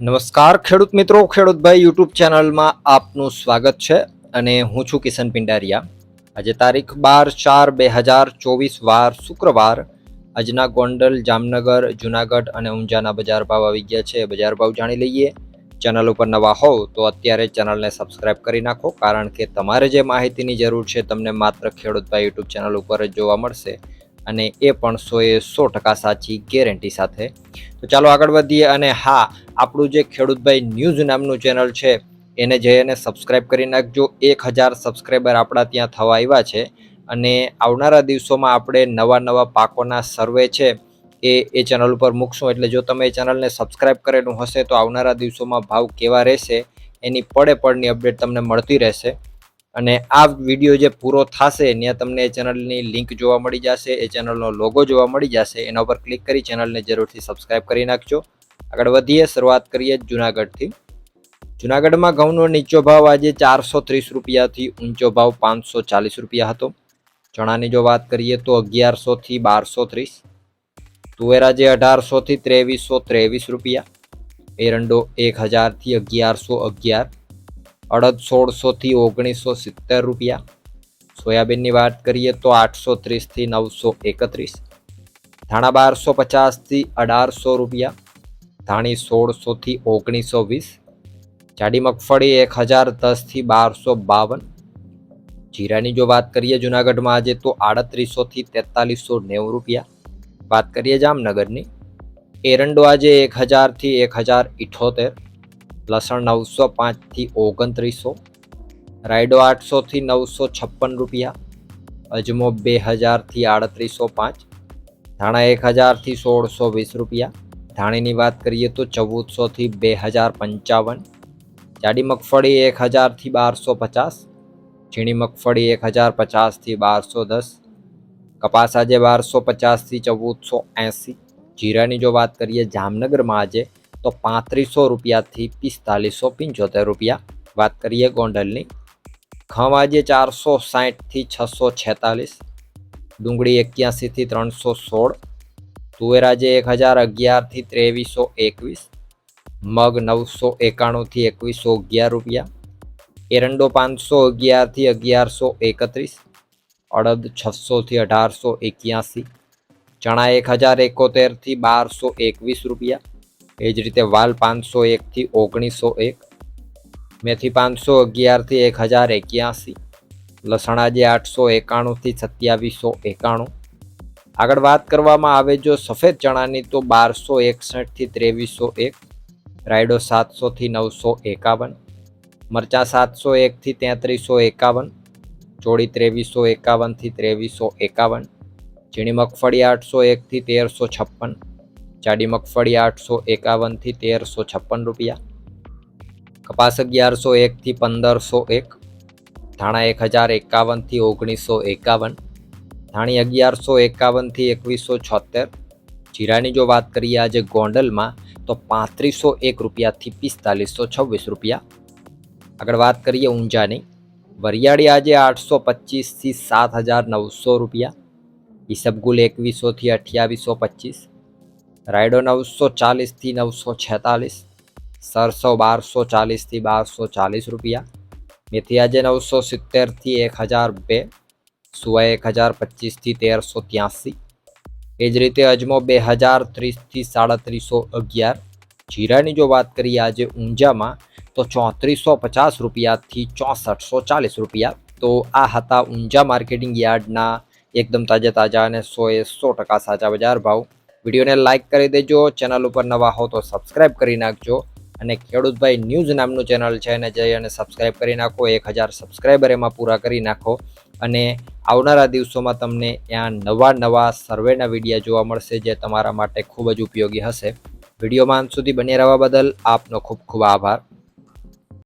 નમસ્કાર ખેડૂત મિત્રો ખેડૂતભાઈ યુટ્યુબ ચેનલમાં આપનું સ્વાગત છે અને હું છું કિશન પિંડારિયા. આજે તારીખ બાર ચાર બે હજાર ચોવીસ વાર શુક્રવાર. આજના ગોંડલ, જામનગર, જુનાગઢ અને ઊંઝાના બજાર ભાવ આવી ગયા છે. બજાર ભાવ જાણી લઈએ. ચેનલ ઉપર નવા હોવ તો અત્યારે ચેનલને સબસ્ક્રાઇબ કરી નાખો, કારણ કે તમારે જે માહિતીની જરૂર છે તમને માત્ર ખેડૂતભાઈ યુટ્યુબ ચેનલ ઉપર જ જોવા મળશે. અને એ પણ સો એ સો ટકા સાચી ગેરંટી સાથે. તો ચાલો આગળ વધીએ અને હા, આપણું જે ખેડૂતભાઈ ન્યૂઝ નામનું ચેનલ છે, એને જઈને સબસ્ક્રાઇબ કરી નાખજો. એક હજાર સબસ્ક્રાઈબર આપણા ત્યાં થવા આવ્યા છે અને આવનારા દિવસોમાં આપણે નવા નવા પાકોના સર્વે છે એ એ ચેનલ ઉપર મૂકશું. એટલે જો તમે એ ચેનલને સબસ્ક્રાઇબ કરેલું હશે તો આવનારા દિવસોમાં ભાવ કેવા રહેશે, એની પડે પડની અપડેટ તમને મળતી રહેશે. અને આ વીડિયો જે પૂરો થશે, ત્યાં તમને એ ચેનલની લિંક જોવા મળી જશે, એ ચેનલનો લોગો જોવા મળી જશે, એના ઉપર ક્લિક કરી ચેનલને જરૂરથી સબસ્ક્રાઇબ કરી નાખજો. આગળ વધીએ, શરૂઆત કરીએ જુનાગઢથી. જુનાગઢમાં ઘઉંનો નીચો ભાવ આજે ચારસો ત્રીસ રૂપિયાથી ઊંચો ભાવ પાંચસો ચાલીસ રૂપિયા હતો. ચણાની જો વાત કરીએ તો અગિયારસોથી બારસો ત્રીસ. તુવેર આજે અઢારસોથી ત્રેવીસો ત્રેવીસ રૂપિયા. એરંડો એક હજારથી અગિયારસો અગિયાર. અડદ સોળસોથી ઓગણીસો સિત્તેર રૂપિયા. સોયાબીનની વાત કરીએ તો આઠસો ત્રીસથી નવસો એકત્રીસ. ધાણા બારસો પચાસથી અઢારસો રૂપિયા. ધાણી સોળસોથી ઓગણીસો વીસ જાડી મગફળી એક હજાર દસથી બારસો બાવન. જીરાની જો વાત કરીએ જુનાગઢમાં આજે તો આડત્રીસોથી તેતાલીસો નેવું રૂપિયા. વાત કરીએ જામનગરની. એરંડો આજે એક હજારથી એક હજાર ઇઠોતેર. લસણ નવસો પાંચથી ઓગણત્રીસો, રાયડો આઠસોથી નવસો છપ્પન રૂપિયા, અજમો બે હજારથી આડત્રીસો પાંચ, ધાણા એક હજારથી સોળસો વીસ રૂપિયા. ધાણીની વાત કરીએ તો ચૌદસોથી બે હજાર પંચાવન, જાડી મગફળી એક હજારથી બારસો પચાસ, ઝીણી મગફળી એક હજાર પચાસથી બારસો દસ, કપાસ આજે બારસો પચાસથી ચૌદસો એંસી. જીરાની જો વાત કરીએ, જામનગરમાં આજે તો પાંત્રીસો રૂપિયાથી પિસ્તાલીસો પંચોતેર રૂપિયા. વાત કરીએ ગોંડલની. ખવાજે ચારસો સાહીઠથી છસો છેતાલીસ. ડુંગળી એક્યાસીથી ત્રણસો સોળ. તુવેરાજે એક હજાર અગિયારથી ત્રેવીસો એકવીસ. મગ નવસો એકાણુંથી એકવીસો અગિયાર રૂપિયા. એરંડો પાંચસો અગિયારથી અગિયારસો એકત્રીસ. અડદ છસોથી અઢારસો એક્યાસી. ચણા એક હજાર એકોતેરથી બારસો એકવીસ રૂપિયા. એ જ રીતે વાલ પાંચસો એકથી ઓગણીસો એક, મેથી પાંચસો અગિયારથી એક હજાર એક્યાસી લસણાજી આઠસો એકાણુંથી સત્યાવીસો એકાણું. આગળ વાત કરવામાં આવે જો સફેદ ચણાની તો બારસો એકસઠથી ત્રેવીસો એક, રાયડો સાતસોથી નવસો એકાવન, મરચાં સાતસો એકથી તેત્રીસો એકાવન, ચોળી ત્રેવીસો એકાવનથી ત્રેવીસો એકાવન, ઝીણી મગફળી આઠસો એકથી તેરસો છપ્પન જાડી મગફળી આઠસો એકાવનથી તેરસો છપ્પન રૂપિયા. કપાસ અગિયારસો એકથી પંદરસો એક. ધાણા એક હજાર એકાવનથી ઓગણીસો એકાવન. ધાણી અગિયારસો એકાવનથી એકવીસો છોતેર જીરાની જો વાત કરીએ આજે ગોંડલમાં, તો પાંત્રીસો એક રૂપિયાથી પિસ્તાલીસો છવ્વીસ રૂપિયા. આગળ વાત કરીએ ઊંઝાની. વરિયાળી આજે આઠસો પચીસથી સાત હજાર નવસો રૂપિયા. ઈસબગુલ એકવીસોથી અઠ્યાવીસો પચીસ. રાયડો નવસો ચાલીસથી નવસો છેતાલીસ, સરસો બારસો ચાલીસથી બારસો ચાલીસ રૂપિયા મેથી આજે નવસો સિત્તેરથી એક હજાર બે, સુવા એક હજાર પચીસથી તેરસો ત્યાંસી. એ જ રીતે અજમો બે હજાર ત્રીસથી સાડત્રીસો અગિયાર. જીરાની જો વાત કરીએ આજે ઊંઝામાં, તો ચોત્રીસો પચાસ રૂપિયાથી ચોસઠસો ચાલીસ રૂપિયા. તો આ હતા ઊંઝા માર્કેટિંગ યાર્ડના એકદમ તાજા તાજા અને સો એ સો ટકા સાચા બજાર ભાવ. વિડીયોને લાઇક કરી દેજો, ચેનલ ઉપર નવા હો તો સબસ્ક્રાઇબ કરી નાખજો. અને ખેડૂતભાઈ ન્યૂઝ નામનું ચેનલ છે એને જઈ અને સબસ્ક્રાઇબ કરી નાખો, એક હજાર સબસ્ક્રાઈબર એમાં પૂરા કરી નાખો. અને આવનારા દિવસોમાં તમને ત્યાં નવા નવા સર્વેના વિડીયા જોવા મળશે જે તમારા માટે ખૂબ જ ઉપયોગી હશે. વિડીયોમાં અંત સુધી બની રહેવા બદલ આપનો ખૂબ ખૂબ આભાર.